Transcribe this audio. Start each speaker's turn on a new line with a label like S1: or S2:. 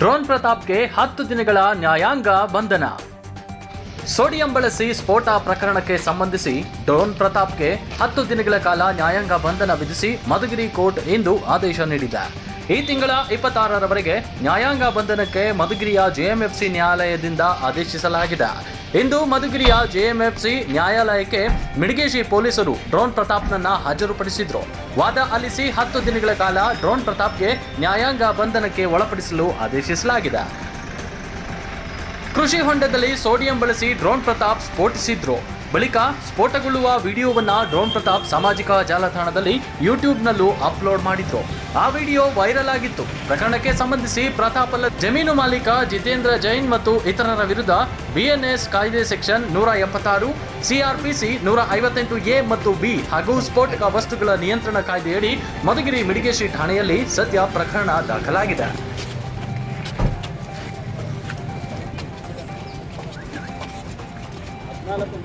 S1: Drone ಪ್ರತಾಪ್ಗೆ ಹತ್ತು ದಿನಗಳ ನ್ಯಾಯಾಂಗ ಬಂಧನ. ಸೋಡಿಯಂ ಬಳಸಿ ಸ್ಫೋಟ ಪ್ರಕರಣಕ್ಕೆ ಸಂಬಂಧಿಸಿ ಡ್ರೋನ್ ಪ್ರತಾಪ್ಗೆ ಹತ್ತು ದಿನಗಳ ಕಾಲ ನ್ಯಾಯಾಂಗ ಬಂಧನ ವಿಧಿಸಿ ಮಧುಗಿರಿ ಕೋರ್ಟ್ ಇಂದು ಆದೇಶ ನೀಡಿದೆ. ಈ ತಿಂಗಳ ಇಪ್ಪತ್ತಾರರವರೆಗೆ ನ್ಯಾಯಾಂಗ ಬಂಧನಕ್ಕೆ ಮಧುಗಿರಿಯ ಜೆಎಂಎಫ್ಸಿ ನ್ಯಾಯಾಲಯದಿಂದ ಆದೇಶಿಸಲಾಗಿದೆ. ಇಂದು ಮಧುಗಿರಿಯ ಜೆಎಂಎಫ್ಸಿ ನ್ಯಾಯಾಲಯಕ್ಕೆ ಮಿಡಿಗೇಶಿ ಪೊಲೀಸರು ಡ್ರೋನ್ ಪ್ರತಾಪ್ನನ್ನ ಹಾಜರುಪಡಿಸಿದ್ರು. ವಾದ ಆಲಿಸಿ ಹತ್ತು ದಿನಗಳ ಕಾಲ ಡ್ರೋನ್ ಪ್ರತಾಪ್ಗೆ ನ್ಯಾಯಾಂಗ ಬಂಧನಕ್ಕೆ ಒಳಪಡಿಸಲು ಆದೇಶಿಸಲಾಗಿದೆ. ಕೃಷಿ ಹೊಂಡದಲ್ಲಿ ಸೋಡಿಯಂ ಬಳಸಿ ಡ್ರೋನ್ ಪ್ರತಾಪ್ ಸ್ಫೋಟಿಸಿದ್ರು. ಬಳಿಕ ಸ್ಫೋಟಗೊಳ್ಳುವ ವಿಡಿಯೋವನ್ನ ಡ್ರೋನ್ ಪ್ರತಾಪ್ ಸಾಮಾಜಿಕ ಜಾಲತಾಣದಲ್ಲಿ ಯೂಟ್ಯೂಬ್ನಲ್ಲೂ ಅಪ್ಲೋಡ್ ಮಾಡಿದ್ರು. ಆ ವಿಡಿಯೋ ವೈರಲ್ ಆಗಿತ್ತು. ಪ್ರಕರಣಕ್ಕೆ ಸಂಬಂಧಿಸಿ ಪ್ರತಾಪ್ ಅಲ್ಲ ಜಮೀನು ಮಾಲೀಕ ಜಿತೇಂದ್ರ ಜೈನ್ ಮತ್ತು ಇತರರ ವಿರುದ್ಧ ಬಿಎನ್ಎಸ್ ಕಾಯ್ದೆ ಸೆಕ್ಷನ್ ನೂರ ಎಪ್ಪತ್ತಾರು, ಸಿಆರ್ಪಿಸಿ ನೂರ ಐವತ್ತೆಂಟು ಎ ಮತ್ತು ಬಿ ಹಾಗೂ ಸ್ಫೋಟಕ ವಸ್ತುಗಳ ನಿಯಂತ್ರಣ ಕಾಯ್ದೆಯಡಿ ಮಧುಗಿರಿ ಮಿಡಿಗೇಶಿ ಠಾಣೆಯಲ್ಲಿ ಸದ್ಯ ಪ್ರಕರಣ ದಾಖಲಾಗಿದೆ. ನಾಲ್ಕು